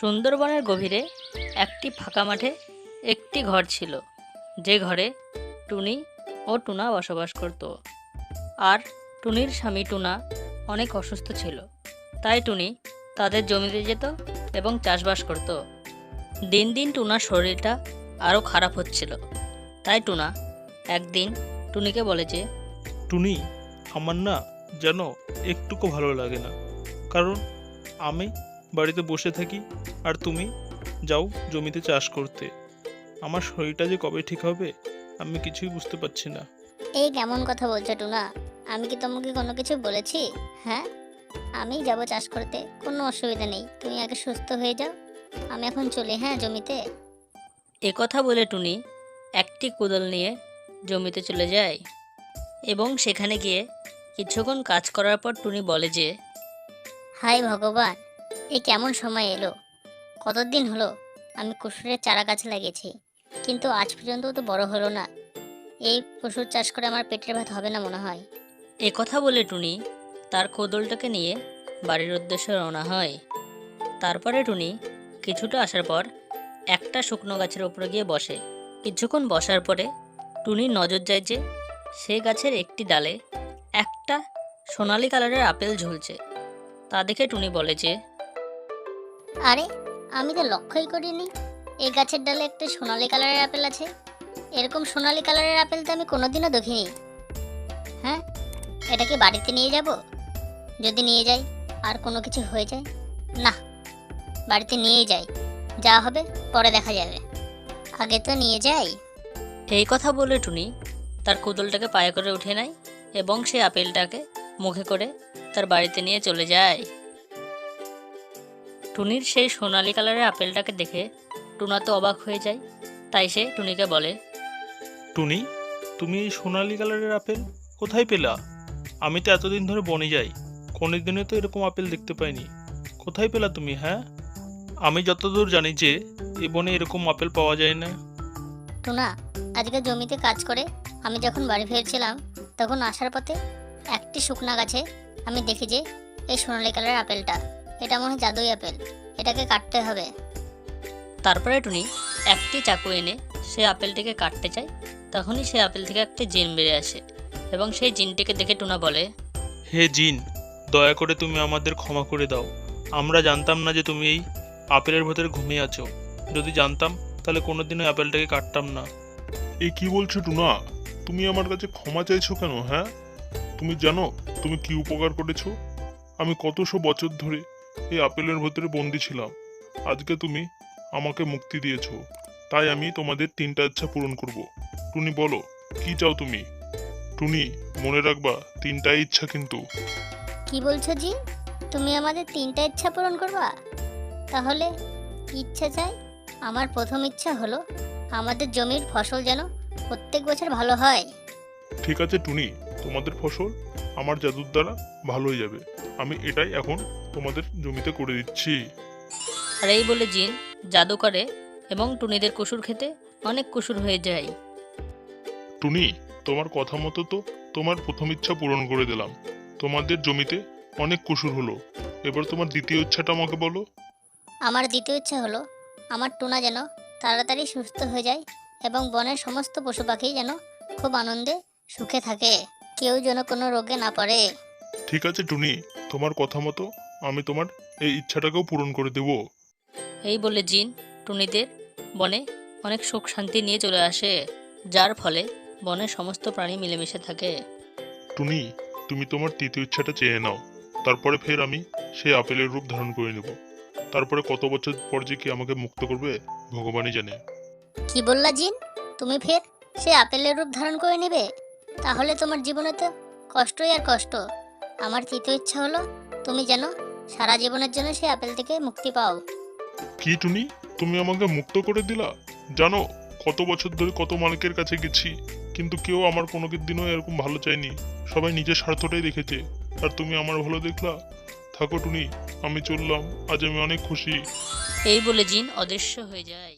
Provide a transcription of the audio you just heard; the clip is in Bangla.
সুন্দরবনের গভীরে একটি ফাঁকা মাঠে একটি ঘর ছিল, যে ঘরে টুনি ও টুনা বসবাস করত। আর টুনির স্বামী টুনা অনেক অসুস্থ ছিল, তাই টুনি তাদের জমিতে যেত এবং চাষবাস করত। দিন দিন টুনার শরীরটা আরও খারাপ হচ্ছিল, তাই টুনা একদিন টুনিকে বলে যে, টুনি, আমার না যেন একটুকু ভালো লাগে না, কারণ আমি বাড়িতে বসে থাকি। আর তুমি? যাও জমিতে চাষ করতে। আমার শরীরটা যে কবে ঠিক হবে আমি কিছুই বুঝতে পারছি না। এই কেমন কথা বলছো টুনা? আমি কি তোমাকে কোনো কিছু বলেছি? হ্যাঁ? আমি যাব চাষ করতে কোনো অসুবিধা নেই। তুমি আগে সুস্থ হয়ে যাও। আমি এখন চলি হ্যাঁ জমিতে? একথা বলে টুনি একটি কোদাল নিয়ে জমিতে চলে যায় এবং সেখানে গিয়ে কিছুক্ষণ কাজ করার পর টুনি বলে যে হাই ভগবান এই কেমন সময় এলো? কতদিন হলো? আমি কুসুরের চারা গাছ লাগিয়েছি। কিন্তু আজ পর্যন্ত তো বড় হলো না। এই কুসুর চাষ করে আমার পেটের ভাত হবে না মনে হয়। একথা বলে টুনি তার কোদলটাকে নিয়ে বাড়ির উদ্দেশ্যে রওনা হয়। তারপরে টুনি কিছুটা আসার পর একটা শুকনো গাছের উপরে গিয়ে বসে। কিছুক্ষণ বসার পরে টুনির নজর যায় যে সে গাছের একটি ডালে একটা সোনালি কালারের আপেল ঝুলছে। তা দেখে টুনি বলে যে আরে, আমি তো লক্ষ্যই করিনি। এই গাছের ডালে একটা সোনালি কালারের আপেল আছে। এরকম সোনালি কালারের আপেল তো আমি কোনোদিনও দেখিনি। হ্যাঁ এটা কি বাড়িতে নিয়ে যাব? যদি নিয়ে যাই, আর কোনো কিছু হয়ে যায়? না, বাড়িতে নিয়ে যাই। যা হবে, পরে দেখা যাবে। আগে তো নিয়ে যাই। এই কথা বলে টুনি তার কোদলটাকে পায়ে করে উঠে নেয় এবং সে আপেলটাকে মুখে করে তার বাড়িতে নিয়ে চলে যায়। টুনির সেই সোনালি কালারের আপেলটাকে দেখে টুনা তো অবাক হয়ে যায়। তাই সে টুনিকে বলে টুনি তুমি এই সোনালি কালারের আপেল কোথায় পেলা? আমি তো এতদিন ধরে বনে যাই কোনো দিনে তো এরকম আপেল দেখতে পাইনি। কোথায় পেলা তুমি হ্যাঁ? আমি যতদূর জানি যে এই বনে এরকম আপেল পাওয়া যায় না। টুনা আজকে জমিতে কাজ করে আমি যখন বাড়ি ফিরছিলাম তখন আসার পথে একটি শুকনা গাছে আমি দেখি যে এই সোনালি কালারের আপেলটা। এটা মনে হয় জাদুই আপেল। এটাকে কাটতে হবে। তারপরে টুনি একটি চাকু এনে সে আপেলটিকে কাটতে চায়। তখনই সে আপেল থেকে একটি জিন বেরিয়ে আসে এবং সেই জিনটিকে দেখে টুনা বলে হে জিন দয়া করে তুমি আমাদের ক্ষমা করে দাও। আমরা জানতাম না যে তুমি এই আপেলের ভেতরে ঘুমিয়ে আছো। যদি জানতাম তাহলে কোনোদিনও আপেলটাকে কাটতাম না। এ কি বলছো টুনা? তুমি আমার কাছে ক্ষমা চাইছো কেন হ্যাঁ? তুমি জানো তুমি কি উপকার করেছ? আমি কতশো বছর ধরে এই আপেলের ভেতরে বন্দি ছিলাম। আজকে তুমি আমাকে মুক্তি দিয়েছ। তাই আমি তোমাদের তিনটা ইচ্ছা পূরণ করব। টুনি বলো কি চাও তুমি? টুনি মনে রাখবা তিনটা ইচ্ছা কিন্তু। কি বলছো জি তুমি আমাদের তিনটা ইচ্ছা পূরণ করবা? তাহলে কি ইচ্ছা চাই আমার প্রথম ইচ্ছা হলো আমাদের জমির ফসল যেন প্রত্যেক বছর ভালো হয়। ঠিক আছে টুনি তোমাদের ফসল আমার জাদুর দ্বারা ভালো হয়ে যাবে। আমি এটাই এখন তোমাদের জমিতে করে দিচ্ছি। আর এই বলে জিন জাদু করে এবং টুনিদের কসুর খেতে অনেক কসুর হয়ে যায়। টুনি তোমার কথা মতো তো তোমার প্রথম ইচ্ছা পূরণ করে দিলাম। তোমাদের জমিতে অনেক কসুর হলো। এবার তোমার দ্বিতীয় ইচ্ছাটা আমাকে বলো। আমার দ্বিতীয় ইচ্ছা হলো আমার টুনা যেন তাড়াতাড়ি সুস্থ হয়ে যায় এবং বনের সমস্ত পশু পাখি যেন খুব আনন্দে সুখে থাকে। কেউ যেন কোনো রোগে না পড়ে। ঠিক আছে টুনি। তোমার কথা মতো আমি তোমার এই ইচ্ছাটাকেও পূরণ করে দেবো। এই বলে জিন টুনিদের বনে অনেক সুখ শান্তি নিয়ে চলে আসে যার ফলে বনের সমস্ত প্রাণী মিলেমিশে থাকে। টুনি তুমি তোমার তৃতীয় ইচ্ছাটা চেয়ে নাও। তারপরে ফের আমি সেই আপেলের রূপ ধারণ করে নেব। তারপরে কত বছর পর যে কি আমাকে মুক্ত করবে ভগবানই জানে। কি বললা জিন? তুমি ফের সে আপেলের রূপ ধারণ করে নেবে? তাহলে তোমার জীবনে তো কষ্টই আর কষ্ট। আমার তৃতীয় ইচ্ছা হলো তুমি যেন সারা জীবনের জন্য সেই আপেল থেকে মুক্তি পাও। কি টুনি? তুমি আমাকে মুক্ত করে দিলা? জানো কত বছর ধরে কত মালিকের কাছে গেছি কিন্তু কেউ আমার কোনো দিনও এরকম ভালো চায়নি। সবাই নিজের স্বার্থটাই দেখেছে আর তুমি আমার ভালো দেখলা? থাকো টুনি আমি চললাম। আজ আমি অনেক খুশি। এই বলে জিন অদৃশ্য হয়ে যায়।